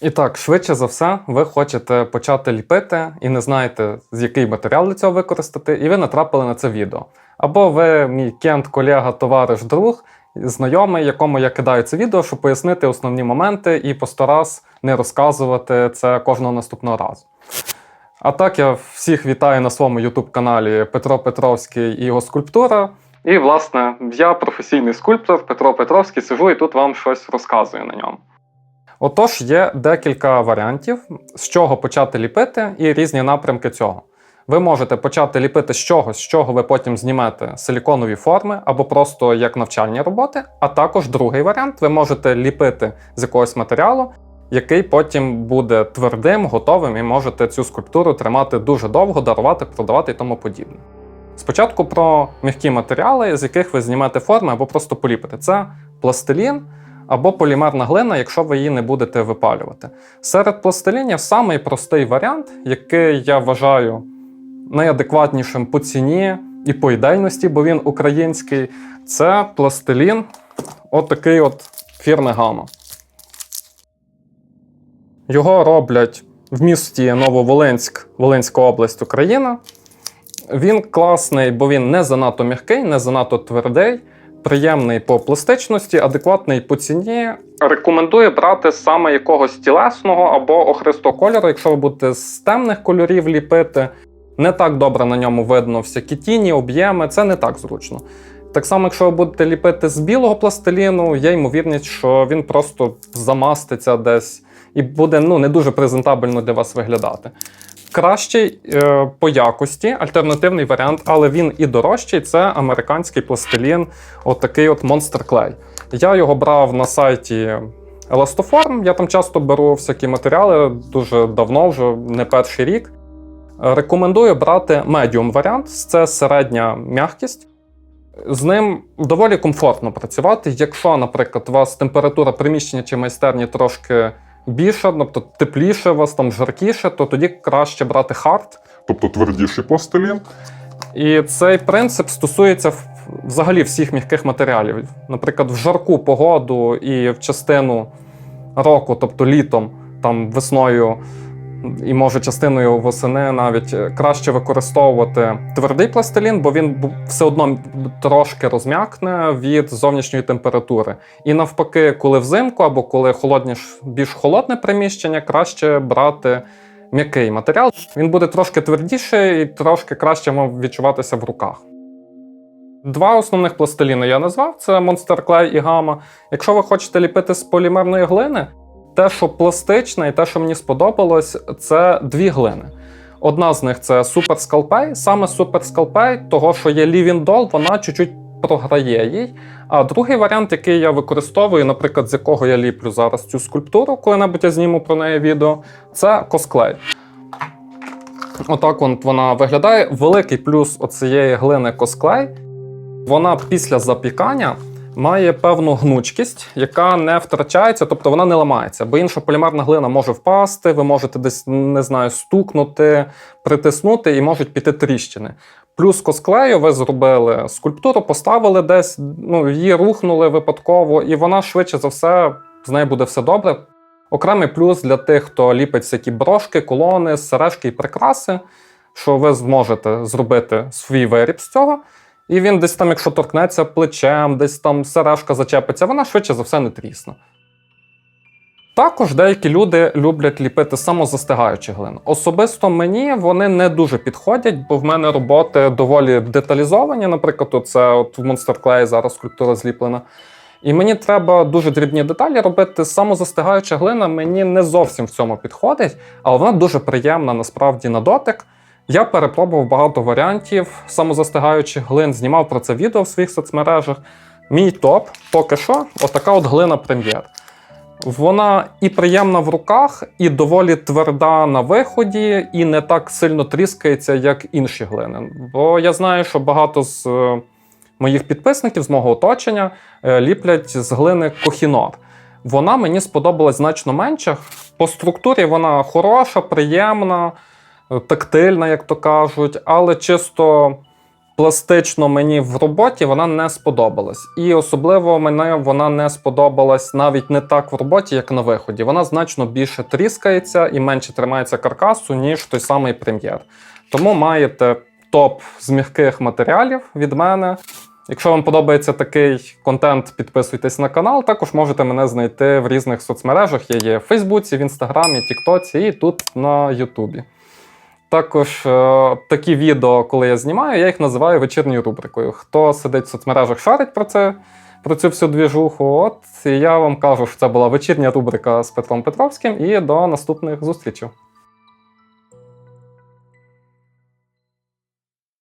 І так, швидше за все, ви хочете почати ліпити і не знаєте, з який матеріал для цього використати, і ви натрапили на це відео. Або ви, мій кент, колега, товариш, друг, знайомий, якому я кидаю це відео, щоб пояснити основні моменти і по сто раз не розказувати це кожного наступного разу. А так я всіх вітаю на своєму youtube каналі Петро Петровський і його скульптура. І, власне, я професійний скульптор Петро Петровський, сижу і тут вам щось розказую на ньому. Отож, є декілька варіантів, з чого почати ліпити, і різні напрямки цього. Ви можете почати ліпити з чогось, з чого ви потім знімете силіконові форми або просто як навчальні роботи. А також другий варіант ви можете ліпити з якогось матеріалу, який потім буде твердим, готовим, і можете цю скульптуру тримати дуже довго, дарувати, продавати і тому подібне. Спочатку про м'які матеріали, з яких ви знімете форми або просто поліпите. Це пластилін або полімерна глина, якщо ви її не будете випалювати. Серед пластилінів самий простий варіант, який я вважаю найадекватнішим по ціні і по ідейності, бо він український, це пластилін, отакий от фірми Гама. Його роблять в місті Нововолинськ, Волинська область, Україна. Він класний, бо він не занадто м'який, не занадто твердий, приємний по пластичності, адекватний по ціні. Рекомендую брати саме якогось тілесного або охристого кольору, якщо ви будете з темних кольорів ліпити. Не так добре на ньому видно всякі тіні, об'єми, це не так зручно. Так само, якщо ви будете ліпити з білого пластиліну, є ймовірність, що він просто замаститься десь і буде ну, не дуже презентабельно для вас виглядати. Кращий е, по якості, альтернативний варіант, але він і дорожчий це американський пластилін, отакий от Monster Clay. Я його брав на сайті Elastoform, я там часто беру всякі матеріали дуже давно, вже не перший рік. Рекомендую брати медіум варіант, це середня м'якість. З ним доволі комфортно працювати. Якщо, наприклад, у вас температура приміщення чи майстерні трошки більша, тобто тепліше, у вас там жаркіше, то тоді краще брати хард. тобто твердіший пластилін. І цей принцип стосується взагалі всіх м'яких матеріалів. Наприклад, в жарку погоду і в частину року, тобто літом, там весною і може частиною восени навіть е, краще використовувати твердий пластилін, бо він все одно трошки розм'якне від зовнішньої температури. І навпаки, коли взимку або коли холодніш, більш холодне приміщення, краще брати м'який матеріал. Він буде трошки твердіший і трошки краще мав відчуватися в руках. Два основних пластиліни я назвав: це Monster Clay і Gamma. Якщо ви хочете ліпити з полімерної глини, те, що пластичне, і те, що мені сподобалось, це дві глини. Одна з них це Super Sculpey. Саме Super Sculpey, того, що є Doll, вона чуть-чуть програє їй. А другий варіант, який я використовую, наприклад, з якого я ліплю зараз цю скульптуру, коли-небудь я зніму про неї відео, це Cosclay. Отак от вона виглядає. Великий плюс оцієї глини Cosclay, вона після запікання має певну гнучкість, яка не втрачається, тобто вона не ламається. Бо інша полімерна глина може впасти, ви можете десь не знаю, стукнути, притиснути і можуть піти тріщини. Плюс косклею ви зробили скульптуру, поставили десь, ну, її рухнули випадково, і вона швидше за все з нею буде все добре. Окремий плюс для тих, хто ліпить всякі брошки, колони, сережки і прикраси, що ви зможете зробити свій виріб з цього. І він десь там, якщо торкнеться плечем, десь там сережка зачепиться, вона швидше за все не трісне. Також деякі люди люблять ліпити самозастигаючі глини. Особисто мені вони не дуже підходять, бо в мене роботи доволі деталізовані. Наприклад, це от в Monster Clay зараз скульптура зліплена. І мені треба дуже дрібні деталі робити. Самозастигаюча глина мені не зовсім в цьому підходить, але вона дуже приємна насправді на дотик. Я перепробував багато варіантів самозастигаючих глин, знімав про це відео в своїх соцмережах. Мій топ поки що отака от глина прем'єр. Вона і приємна в руках, і доволі тверда на виході, і не так сильно тріскається, як інші глини. Бо я знаю, що багато з е, моїх підписників з мого оточення е, ліплять з глини кохінор. Вона мені сподобалась значно менше. По структурі вона хороша, приємна, тактильна, як то кажуть, але чисто пластично мені в роботі вона не сподобалась. І особливо мене вона не сподобалась навіть не так в роботі, як на виході. Вона значно більше тріскається і менше тримається каркасу, ніж той самий прем'єр. Тому маєте топ з м'яких матеріалів від мене. Якщо вам подобається такий контент, підписуйтесь на канал. Також можете мене знайти в різних соцмережах. Я є в Фейсбуці, в Інстаграмі, Тіктоці і тут на Ютубі. Також е, такі відео, коли я знімаю, я їх називаю вечірньою рубрикою. Хто сидить в соцмережах, шарить про це, про цю всю двіжуху. От і я вам кажу, що це була вечірня рубрика з Петром Петровським. І до наступних зустрічей.